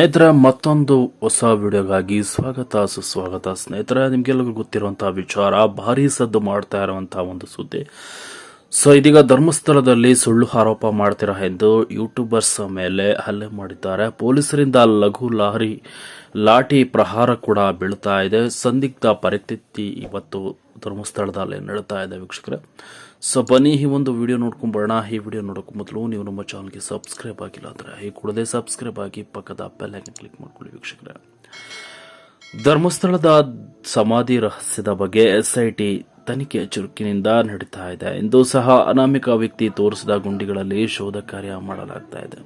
ಸ್ನೇಹಿತರೆ, ಮತ್ತೊಂದು ಹೊಸ ವಿಡಿಯೋಗಾಗಿ ಸ್ವಾಗತ, ಸುಸ್ವಾಗತ. ಸ್ನೇಹಿತರೆ ನಿಮ್ಗೆಲ್ಲರಿಗೂ ಗೊತ್ತಿರುವಂತಹ ವಿಚಾರ, ಭಾರಿ ಸದ್ದು ಮಾಡ್ತಾ ಇರುವಂತಹ ಒಂದು ಸುದ್ದಿ. ಸೊ, ಇದೀಗ ಧರ್ಮಸ್ಥಳದಲ್ಲಿ ಸುಳ್ಳು ಆರೋಪ ಮಾಡ್ತೀರಾ ಎಂದು ಯೂಟ್ಯೂಬರ್ಸ್ ಮೇಲೆ ಹಲ್ಲೆ ಮಾಡಿದ್ದಾರೆ. ಪೊಲೀಸರಿಂದ ಲಘು ಲಾರಿ, ಲಾಠಿ ಪ್ರಹಾರ ಕೂಡ ಬೀಳ್ತಾ ಇದೆ. ಸಂದಿಗ್ಧ ಪರಿಸ್ಥಿತಿ ಇವತ್ತು ಧರ್ಮಸ್ಥಳದಲ್ಲಿ ನಡೀತಾ ಇದೆ ವೀಕ್ಷಕರೇ. ಸೊ ಬನ್ನಿ, ಈ ಒಂದು ವಿಡಿಯೋ ನೋಡ್ಕೊಂಬರೋಣ. ಈ ವಿಡಿಯೋ ನೋಡೋಕೆ ಮೊದಲು ನೀವು ನಮ್ಮ ಚಾನಲ್ಗೆ ಸಬ್ಸ್ಕ್ರೈಬ್ ಆಗಿಲ್ಲ ಅಂದರೆ, ಈ ಕೂಡಲೇ ಸಬ್ಸ್ಕ್ರೈಬ್ ಆಗಿ ಪಕ್ಕದ ಬೆಲ್ ಐಕನ್ ಕ್ಲಿಕ್ ಮಾಡ್ಕೊಳ್ಳಿ ವೀಕ್ಷಕರೇ. ಧರ್ಮಸ್ಥಳದ ಸಮಾಧಿ ರಹಸ್ಯದ ಬಗ್ಗೆ ಎಸ್ಐಟಿ ತನಿಖೆ ಚುರುಕಿನಿಂದ ನಡೀತಾ ಇದೆ. ಇಂದು ಸಹ ಅನಾಮಿಕ ವ್ಯಕ್ತಿ ತೋರಿಸಿದ ಗುಂಡಿಗಳಲ್ಲಿ ಶೋಧ ಕಾರ್ಯ ಮಾಡಲಾಗ್ತಾ ಇದೆ.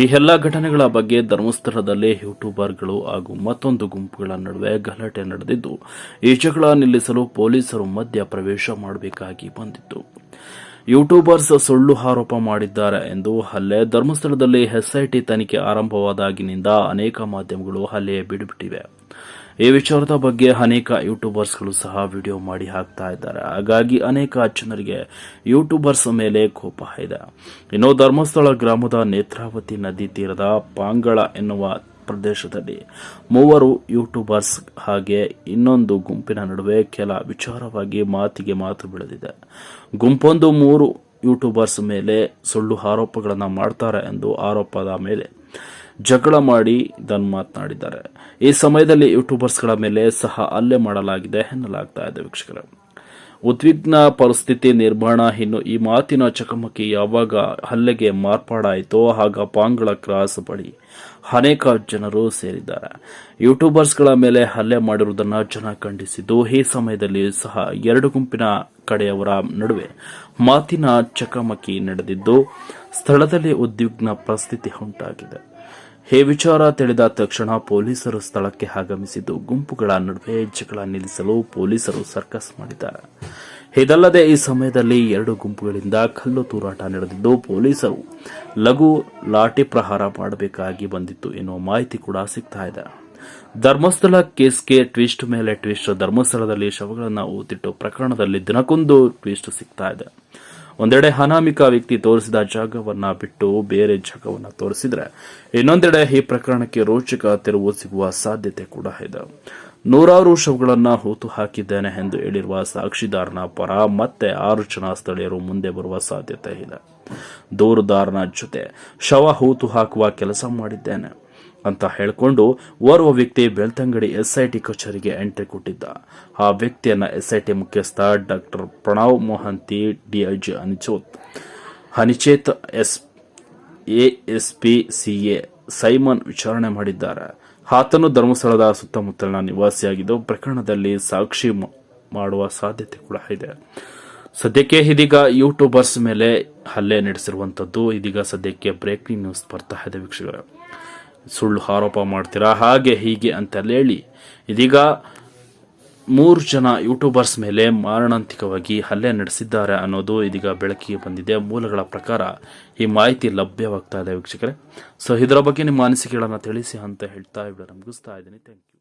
ಈ ಎಲ್ಲ ಘಟನೆಗಳ ಬಗ್ಗೆ ಧರ್ಮಸ್ಥಳದಲ್ಲಿ ಯೂಟ್ಯೂಬರ್ಗಳು ಹಾಗೂ ಮತ್ತೊಂದು ಗುಂಪುಗಳ ನಡುವೆ ಗಲಾಟೆ ನಡೆದಿದ್ದು, ಈ ಜಗಳ ನಿಲ್ಲಿಸಲು ಪೊಲೀಸರು ಮಧ್ಯ ಪ್ರವೇಶ ಮಾಡಬೇಕಾಗಿ ಬಂದಿತ್ತು. ಯೂಟ್ಯೂಬರ್ಸ್ ಸುಳ್ಳು ಆರೋಪ ಮಾಡಿದ್ದಾರೆ ಎಂದು ಹಲ್ಲೆ ಧರ್ಮಸ್ಥಳದಲ್ಲಿ ಎಸ್ಐಟಿ ತನಿಖೆ ಆರಂಭವಾದಾಗಿನಿಂದ ಅನೇಕ ಮಾಧ್ಯಮಗಳು ಹಲ್ಲೆ ಬಿಡುಬಿಟ್ಟಿವೆ. ಈ ವಿಚಾರದ ಬಗ್ಗೆ ಅನೇಕ ಯೂಟ್ಯೂಬರ್ಸ್ಗಳು ಸಹ ವಿಡಿಯೋ ಮಾಡಿ ಹಾಕ್ತಾ ಇದ್ದಾರೆ. ಹಾಗಾಗಿ ಅನೇಕ ಜನರಿಗೆ ಯೂಟ್ಯೂಬರ್ಸ್ ಮೇಲೆ ಕೋಪ ಇದೆ. ಇನ್ನು ಧರ್ಮಸ್ಥಳ ಗ್ರಾಮದ ನೇತ್ರಾವತಿ ನದಿ ತೀರದ ಪಾಂಗಳ ಎನ್ನುವ ಪ್ರದೇಶದಲ್ಲಿ ಮೂವರು ಯೂಟ್ಯೂಬರ್ಸ್ ಹಾಗೆ ಇನ್ನೊಂದು ಗುಂಪಿನ ನಡುವೆ ಕೆಲ ವಿಚಾರವಾಗಿ ಮಾತಿಗೆ ಮಾತು ಬೆಳೆದಿದೆ. ಗುಂಪೊಂದು ಮೂರು ಯೂಟ್ಯೂಬರ್ಸ್ ಮೇಲೆ ಸುಳ್ಳು ಆರೋಪಗಳನ್ನು ಮಾಡ್ತಾರೆ ಎಂದು ಆರೋಪದ ಮೇಲೆ ಜಗಳ ಮಾಡಿ ಇದನ್ನು ಮಾತನಾಡಿದ್ದಾರೆ. ಈ ಸಮಯದಲ್ಲಿ ಯೂಟ್ಯೂಬರ್ಸ್ಗಳ ಮೇಲೆ ಸಹ ಹಲ್ಲೆ ಮಾಡಲಾಗಿದೆ ಎನ್ನಲಾಗ್ತಾ ಇದೆ ವೀಕ್ಷಕರ. ಉದ್ವಿಗ್ನ ಪರಿಸ್ಥಿತಿ ನಿರ್ಮಾಣ ಇನ್ನು ಈ ಮಾತಿನ ಚಕಮಕಿ ಯಾವಾಗ ಹಲ್ಲೆಗೆ ಮಾರ್ಪಾಡಾಯಿತೋ ಆಗ ಪಾಂಗಳ ಕ್ರಾಸ್ ಬಳಿ ಅನೇಕ ಜನರು ಸೇರಿದ್ದಾರೆ. ಯೂಟ್ಯೂಬರ್ಸ್ಗಳ ಮೇಲೆ ಹಲ್ಲೆ ಮಾಡಿರುವುದನ್ನು ಜನ ಖಂಡಿಸಿದ್ದು ಈ ಸಮಯದಲ್ಲಿ ಸಹ ಎರಡು ಗುಂಪಿನ ಕಡೆಯವರ ನಡುವೆ ಮಾತಿನ ಚಕಮಕಿ ನಡೆದಿದ್ದು ಸ್ಥಳದಲ್ಲಿ ಉದ್ವಿಗ್ನ ಪರಿಸ್ಥಿತಿ ಉಂಟಾಗಿದೆ. ಈ ವಿಚಾರ ತಿಳಿದ ತಕ್ಷಣ ಪೊಲೀಸರು ಸ್ಥಳಕ್ಕೆ ಆಗಮಿಸಿದ್ದು, ಗುಂಪುಗಳ ನಡುವೆ ಜಗಳ ನಿಲ್ಲಿಸಲು ಪೊಲೀಸರು ಸರ್ಕಸ್ ಮಾಡಿದ್ದಾರೆ ಇದಲ್ಲದೆ ಈ ಸಮಯದಲ್ಲಿ ಎರಡು ಗುಂಪುಗಳಿಂದ ಕಲ್ಲು ತೂರಾಟ ನಡೆದಿದ್ದು, ಪೊಲೀಸರು ಲಘು ಲಾಠಿ ಪ್ರಹಾರ ಮಾಡಬೇಕಾಗಿ ಬಂದಿತ್ತು ಎನ್ನುವ ಮಾಹಿತಿ ಕೂಡ ಸಿಗ್ತಾ ಇದೆ. ಧರ್ಮಸ್ಥಳ ಕೇಸ್ಗೆ ಟ್ವಿಸ್ಟ್ ಮೇಲೆ ಟ್ವಿಸ್ಟ್, ಧರ್ಮಸ್ಥಳದಲ್ಲಿ ಶವಗಳನ್ನು ಊತಿಟ್ಟು ಪ್ರಕರಣದಲ್ಲಿ ದಿನಕ್ಕೊಂದು ಟ್ವಿಸ್ಟ್ ಸಿಗ್ತಾ ಇದೆ. ಒಂದೆಡೆ ಅನಾಮಿಕ ವ್ಯಕ್ತಿ ತೋರಿಸಿದ ಜಾಗವನ್ನ ಬಿಟ್ಟು ಬೇರೆ ಜಾಗವನ್ನ ತೋರಿಸಿದ್ರೆ ಇನ್ನೊಂದೆಡೆ ಈ ಪ್ರಕರಣಕ್ಕೆ ರೋಚಕ ತೆರವು ಸಿಗುವ ಸಾಧ್ಯತೆ ಕೂಡ ಇದೆ. ನೂರಾರು ಶವಗಳನ್ನ ಹೂತು ಹಾಕಿದ್ದೇನೆ ಎಂದು ಹೇಳಿರುವ ಸಾಕ್ಷಿದಾರನ ಪರ ಮತ್ತೆ ಆರು ಜನ ಸ್ಥಳೀಯರು ಮುಂದೆ ಬರುವ ಸಾಧ್ಯತೆ ಇದೆ. ದೂರುದಾರನ ಜೊತೆ ಶವ ಹೂತು ಹಾಕುವ ಕೆಲಸ ಮಾಡಿದ್ದೇನೆ. ಅಂತ ಹೇಳಿಕೊಂಡು ಓರ್ವ ವ್ಯಕ್ತಿ ಬೆಳ್ತಂಗಡಿ ಎಸ್ಐಟಿ ಕಚೇರಿಗೆ ಎಂಟ್ರಿ ಕೊಟ್ಟಿದ್ದ. ಆ ವ್ಯಕ್ತಿಯನ್ನ ಎಸ್ಐಟಿ ಮುಖ್ಯಸ್ಥ doctor Pranav Mohanty, DIG Anuchet, Anuchet S, ASP CA Simon ವಿಚಾರಣೆ ಮಾಡಿದ್ದಾರೆ. ಆತನು ಧರ್ಮಸ್ಥಳದ ಸುತ್ತಮುತ್ತಲಿನ ನಿವಾಸಿಯಾಗಿದ್ದು ಪ್ರಕರಣದಲ್ಲಿ ಸಾಕ್ಷಿ ಮಾಡುವ ಸಾಧ್ಯತೆ ಕೂಡ ಇದೆ. ಸದ್ಯಕ್ಕೆ ಇದೀಗ ಯೂಟ್ಯೂಬರ್ಸ್ ಮೇಲೆ ಹಲ್ಲೆ ನಡೆಸಿರುವಂಥದ್ದು ಇದೀಗ ಸದ್ಯಕ್ಕೆ ಬ್ರೇಕಿಂಗ್ ನ್ಯೂಸ್ ಬರ್ತಾ ಇದೆ ವೀಕ್ಷಕರ. ಸುಳ್ಳು ಆರೋಪ ಮಾಡ್ತೀರಾ? ಹಾಗೆ ಹೀಗೆ ಅಂತಲೇಳಿ ಇದೀಗ ಮೂರು ಜನ ಯೂಟ್ಯೂಬರ್ಸ್ ಮೇಲೆ ಮಾರಣಾಂತಿಕವಾಗಿ ಹಲ್ಲೆ ನಡೆಸಿದ್ದಾರೆ ಅನ್ನೋದು ಇದೀಗ ಬೆಳಕಿಗೆ ಬಂದಿದೆ. ಮೂಲಗಳ ಪ್ರಕಾರ ಈ ಮಾಹಿತಿ ಲಭ್ಯವಾಗ್ತಾ ಇದೆ ವೀಕ್ಷಕರೇ. ಸೊ ಇದರ ಬಗ್ಗೆ ನಿಮ್ಮ ಅನಿಸಿಕೆಗಳನ್ನು ತಿಳಿಸಿ ಅಂತ ಹೇಳ್ತಾ ಇವ್ರ ಮುಗಿಸ್ತಾ ಇದ್ದೀನಿ. Thank you